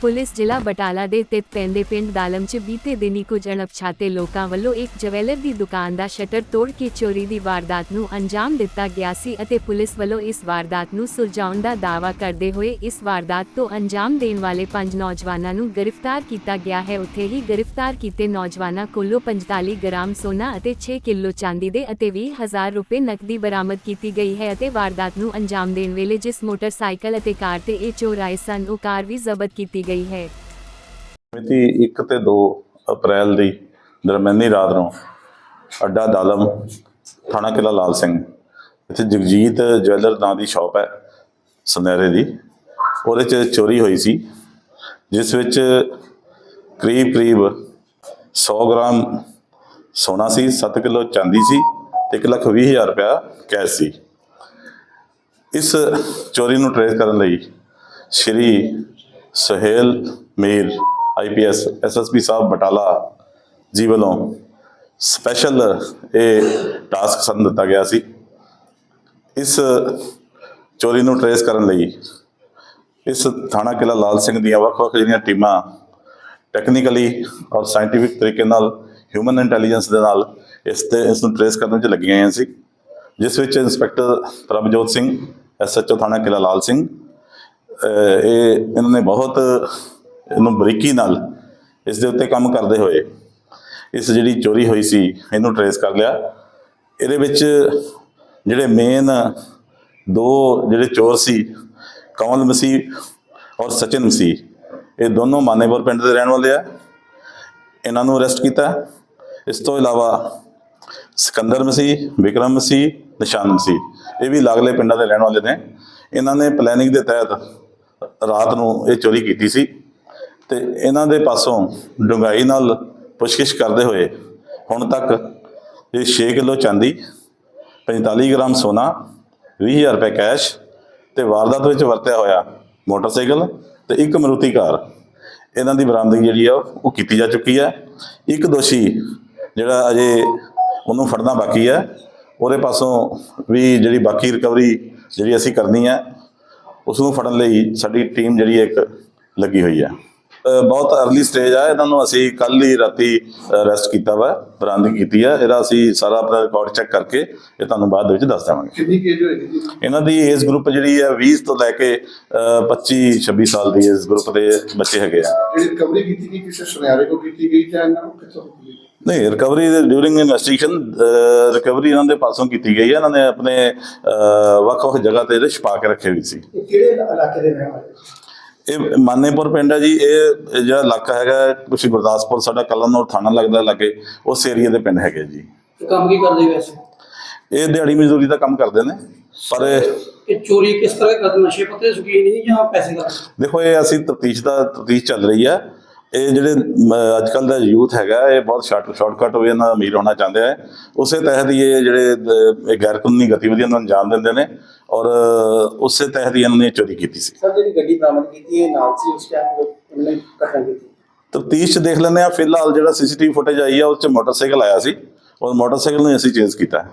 Police ਜ਼ਿਲ੍ਹਾ ਬਟਾਲਾ ਦੇ ਤਿਤ ਪੈਂਦੇ ਪਿੰਡ ਦਾਲਮ 'ਚ ਬੀਤੇ ਦਿਨੀ ਕੁਝ ਅਣਪਛਾਤੇ ਲੋਕਾਂ ਵੱਲੋਂ ਇੱਕ ਜਵੈਲਰ ਦੀ ਦੁਕਾਨ ਦਾ ਸ਼ਟਰ ਤੋੜ ਕੇ ਚੋਰੀ ਦੀ ਵਾਰਦਾਤ ਨੂੰ ਅੰਜਾਮ ਦਿੱਤਾ ਗਿਆ ਸੀ ਅਤੇ ਪੁਲਿਸ ਵੱਲੋਂ ਇਸ ਵਾਰਦਾਤ ਨੂੰ ਸੁਲਝਾਉਣ ਦਾ ਦਾਅਵਾ ਕਰਦੇ ਹੋਏ ਇਸ ਵਾਰਦਾਤ ਤੋਂ ਅੰਜਾਮ ਦੇਣ ਵਾਲੇ ਪੰਜ ਨੌਜਵਾਨਾਂ ਨੂੰ ਗ੍ਰਿਫਤਾਰ ਕੀਤਾ ਗਿਆ ਹੈ। ਉੱਥੇ ਹੀ ਗ੍ਰਿਫਤਾਰ ਕੀਤੇ ਨੌਜਵਾਨਾਂ ਕੋਲੋਂ 45 ਗ੍ਰਾਮ ਸੋਨਾ ਅਤੇ 6 ਕਿਲੋ ਚਾਂਦੀ ਦੇ ਅਤੇ 20000 ਰੁਪਏ ਨਕਦੀ ਬਰਾਮਦ ਕੀਤੀ ਗਈ ਹੈ ਅਤੇ ਵਾਰਦਾਤ ਨੂੰ ਅੰਜਾਮ ਦੇਣ ਵੇਲੇ ਜਿਸ ਮੋਟਰਸਾਈਕਲ ਅਤੇ ਕਾਰ ਤੇ ਇਹ ਚੋਰ ਆਏ ਸਨ, ਉਹ ਕਾਰ ਵੀ ਜ਼ਬਤ ਕੀਤੀ ਗਈ ਹੈ। ਮਿਤੀ 1 ਤੇ 2 ਅਪ੍ਰੈਲ ਦੀ ਦਰਮਿਆਨੀ ਰਾਤ ਨੂੰ ਅੱਡਾ ਦਾਲਮ, ਥਾਣਾ ਕਿਲਾ ਲਾਲ ਸਿੰਘ, ਇੱਥੇ ਜਗਜੀਤ ਜਵੈਲਰ ਨਾਂ ਦੀ ਸ਼ਾਪ ਹੈ ਸੁਨਹਿਰੇ ਦੀ। ਉਹਦੇ 'ਚ ਚੋਰੀ ਹੋਈ ਸੀ, ਜਿਸ ਵਿੱਚ ਕਰੀਬ ਕਰੀਬ 100 ਗ੍ਰਾਮ ਸੋਨਾ ਸੀ 7 ਕਿਲੋ ਚਾਂਦੀ ਸੀ ਤੇ 1 ਲੱਖ 20 ਹਜ਼ਾਰ ਰੁਪਇਆ ਕੈਸ਼ ਸੀ। ਇਸ ਚੋਰੀ ਨੂੰ ਟ੍ਰੇਸ ਕਰਨ ਲਈ ਸ਼੍ਰੀ ਸੁਹੇਲ ਮੀਰ ਆਈਪੀਐਸ ਐਸਐਸਪੀ ਸਾਹਿਬ, ਬਟਾਲਾ, ਜੀ ਵੱਲੋਂ ਸਪੈਸ਼ਲ ਇਹ ਟਾਸਕ ਸਾਨੂੰ ਦਿੱਤਾ ਗਿਆ ਸੀ। ਇਸ ਚੋਰੀ ਨੂੰ ਟਰੇਸ ਕਰਨ ਲਈ ਇਸ ਥਾਣਾ ਕਿਲਾ ਲਾਲ ਸਿੰਘ ਦੀਆਂ ਵੱਖ-ਵੱਖ ਜਿਹੜੀਆਂ ਟੀਮਾਂ ਟੈਕਨੀਕਲੀ ਔਰ ਸਾਇੰਟੀਫਿਕ ਤਰੀਕੇ ਨਾਲ ਹਿਊਮਨ ਇੰਟੈਲੀਜੈਂਸ ਦੇ ਨਾਲ ਇਸ ਤੇ ਇਸ ਨੂੰ ਟਰੇਸ ਕਰਨ ਵਿੱਚ ਲੱਗੀਆਂ ਹੋਈਆਂ ਸੀ। ਜਿਸ ਵਿੱਚ ਇੰਸਪੈਕਟਰ ਪ੍ਰਭਜੋਤ ਸਿੰਘ ਐਸਐਚਓ ਥਾਣਾ ਕਿਲਾ ਲਾਲ ਸਿੰਘ ਇਹ ਇਹਨਾਂ ਨੇ ਬਹੁਤ ਇਹਨੂੰ ਬਰੀਕੀ ਨਾਲ ਇਸ ਦੇ ਉੱਤੇ ਕੰਮ ਕਰਦੇ ਹੋਏ ਇਸ ਜਿਹੜੀ ਚੋਰੀ ਹੋਈ ਸੀ, ਇਹਨੂੰ ਟਰੇਸ ਕਰ ਲਿਆ। ਇਹਦੇ ਵਿੱਚ ਜਿਹੜੇ ਮੇਨ ਦੋ ਜਿਹੜੇ ਚੋਰ ਸੀ, ਕਮਲ ਮਸੀਹ ਔਰ ਸਚਿਨ ਮਸੀਹ, ਇਹ ਦੋਨੋਂ ਮਾਨੇਪੁਰ ਪਿੰਡ ਦੇ ਰਹਿਣ ਵਾਲੇ ਆ। ਇਹਨਾਂ ਨੂੰ ਅਰੈਸਟ ਕੀਤਾ। ਇਸ ਤੋਂ ਇਲਾਵਾ ਸਿਕੰਦਰ ਮਸੀਹ, ਵਿਕਰਮ ਮਸੀਹ, ਨਿਸ਼ਾਨ ਮਸੀਹ, ਇਹ ਵੀ ਲਾਗਲੇ ਪਿੰਡਾਂ ਦੇ ਰਹਿਣ ਵਾਲੇ ਨੇ। ਇਹਨਾਂ ਨੇ ਪਲੈਨਿੰਗ ਦੇ ਤਹਿਤ ਰਾਤ ਨੂੰ ਇਹ ਚੋਰੀ ਕੀਤੀ ਸੀ ਤੇ ਇਹਨਾਂ ਦੇ ਪਾਸੋਂ ਡੂੰਘਾਈ ਨਾਲ ਪੁੱਛਗਿੱਛ ਕਰਦੇ ਹੋਏ ਹੁਣ ਤੱਕ ਇਹ 6 ਕਿਲੋ ਚਾਂਦੀ 45 ਗ੍ਰਾਮ ਸੋਨਾ 20000 ਰੁਪਏ ਕੈਸ਼ ਤੇ ਵਾਰਦਾਤ ਵਿੱਚ ਵਰਤਿਆ ਹੋਇਆ ਮੋਟਰਸਾਈਕਲ ਤੇ ਇੱਕ ਮਰੂਤੀ ਕਾਰ। ਇਹਨਾਂ ਦੀ ਬਰਾਮਦਗੀ ਜਿਹੜੀ ਆ, ਉਹ ਕੀਤੀ ਜਾ ਚੁੱਕੀ ਹੈ। ਇੱਕ ਦੋਸ਼ੀ ਜਿਹੜਾ ਅਜੇ ਉਹਨੂੰ ਫੜਨਾ ਬਾਕੀ ਹੈ। ਉਹਦੇ ਪਾਸੋਂ ਵੀ ਜਿਹੜੀ ਬਾਕੀ ਰਿਕਵਰੀ ਜਿਹੜੀ ਅਸੀਂ ਕਰਨੀ ਹੈ ਉਸ ਨੂੰ ਫੜਨ ਲਈ ਸਾਡੀ ਟੀਮ ਜਿਹੜੀ ਇੱਕ ਲੱਗੀ ਹੋਈ ਹੈ। ਬਹੁਤ ਅਰਲੀ ਸਟੇਜ ਆ ਇਹਨਾਂ ਨੂੰ ਅਸੀਂ ਕੱਲ ਹੀ ਰਾਤੀ ਅਰੈਸਟ ਕੀਤਾ ਵਾ ਬਰਾਮਦਗੀ ਕੀਤੀ ਹੈ ਇਹਦਾ ਅਸੀਂ ਸਾਰਾ ਆਪਣਾ ਰਿਕਾਰਡ ਚੈੱਕ ਕਰਕੇ ਇਹ ਤੁਹਾਨੂੰ ਬਾਅਦ ਵਿੱਚ ਦੱਸ ਦੇਵਾਂਗੇ। ਕਿੰਨੀ ਕੇਜ ਹੋਏਗੀ ਜੀ? ਇਹਨਾਂ ਦੀ ਏਜ ਗਰੁੱਪ ਜਿਹੜੀ ਹੈ 20 ਤੋਂ ਲੈ ਕੇ ਅ, 25 26 ਸਾਲ ਦੀ ਏਜ ਗਰੁੱਪ ਦੇ ਬੱਚੇ ਹੈਗੇ ਆ। ਜਿਹੜੀ ਰਿਕਵਰੀ ਕੀਤੀ ਗਈ ਕਿਸੇ ਸੁਨਿਆਰੇ ਕੋ ਕੀਤੀ ਗਈ ਜਾਂ ਇਹਨਾਂ ਨੂੰ ਕਿੱਥੋਂ ਕੀਤੀ ਗਈ? ਨਹੀਂ ਰਿਕਵਰੀ ਡਿਊਰਿੰਗ ਇਨਵੈਸਟੀਗੇਸ਼ਨ ਰਿਕਵਰੀ ਇਹਨਾਂ ਦੇ ਪਾਸੋਂ ਕੀਤੀ ਗਈ ਹੈ। ਇਹਨਾਂ ਨੇ ਆਪਣੇ ਵੱਖ-ਵੱਖ ਜਗ੍ਹਾ ਤੇ ਇਹਦੇ ਛਪਾ ਕੇ ਰੱਖੇ ਹੋਏ ਸੀ। ਇਹ ਕਿਹੜੇ ਇਲਾਕੇ ਦੇ ਰਹਿਣ ਵਾਲੇ? ਇਹ ਮਾਨੇਪੁਰ ਪਿੰਡ ਹੈ ਜੀ। ਇਹ ਜਿਹੜਾ ਇਲਾਕਾ ਹੈਗਾ ਕੁਛ ਗੁਰਦਾਸਪੁਰ ਸਾਡਾ ਕਲਨੌਰ ਥਾਣਾ ਲੱਗਦਾ ਲੱਗੇ ਉਸ ਏਰੀਆ ਦੇ ਪਿੰਡ ਹੈਗੇ ਜੀ। ਕੰਮ ਕੀ ਕਰਦੇ ਵੈਸੇ? ਇਹ ਦਿਹਾੜੀ ਮਜ਼ਦੂਰੀ ਦਾ ਕੰਮ ਕਰਦੇ ਨੇ। ਪਰ ਇਹ- ਚੋਰੀ ਕਿਸ ਤਰ੍ਹਾਂ ਕਰਦੇ ਨਸ਼ੇ ਪੱਤੇ ਸ਼ੌਕੀਨ ਨਹੀਂ ਜਾਂ ਪੈਸੇ ਕਰਦੇ ਦੇਖੋ ਇਹ ਅਸੀਂ ਤਫਤੀਸ਼ ਦਾ ਤਫਤੀਸ਼ ਚੱਲ ਰਹੀ ਹੈ। ਇਹ ਜਿਹੜੇ ਅੱਜ ਕੱਲ ਦਾ ਯੂਥ ਹੈਗਾ ਇਹ ਬਹੁਤ ਸ਼ਾਰਟ ਸ਼ਾਰਟਕਟ ਵੇ ਨਾਲ ਅਮੀਰ ਹੋਣਾ ਚਾਹੁੰਦੇ ਆ। ਉਸੇ ਤਹਿਤ ਹੀ ਇਹ ਜਿਹੜੇ ਗੈਰ ਕਾਨੂੰਨੀ ਗਤੀਵਿਧੀਆਂ ਨੂੰ ਅੰਜਾਮ ਦਿੰਦੇ ਨੇ ਔਰ ਉਸੇ ਤਹਿਤ ਹੀ ਇਹਨਾਂ ਨੇ ਚੋਰੀ ਕੀਤੀ ਸੀ। ਸਰ ਜਿਹੜੀ ਗੱਡੀ ਬਰਾਮਦ ਕੀਤੀ ਹੈ ਨਾਲ ਸੀ ਉਸ ਟਾਈਮ ਉਹਨੇ ਘਟਨਾ ਕੀਤੀ। ਤਫਤੀਸ਼ ਦੇਖ ਲੈਂਦੇ ਆ ਫਿਲਹਾਲ ਜਿਹੜਾ ਸੀਸੀਟੀਵੀ ਫੁਟੇਜ ਆਈ ਆ ਉਸ 'ਚ ਮੋਟਰਸਾਈਕਲ ਆਇਆ ਸੀ ਔਰ ਮੋਟਰਸਾਈਕਲ ਨੂੰ ਅਸੀਂ ਚੇਂਜ ਕੀਤਾ ਹੈ।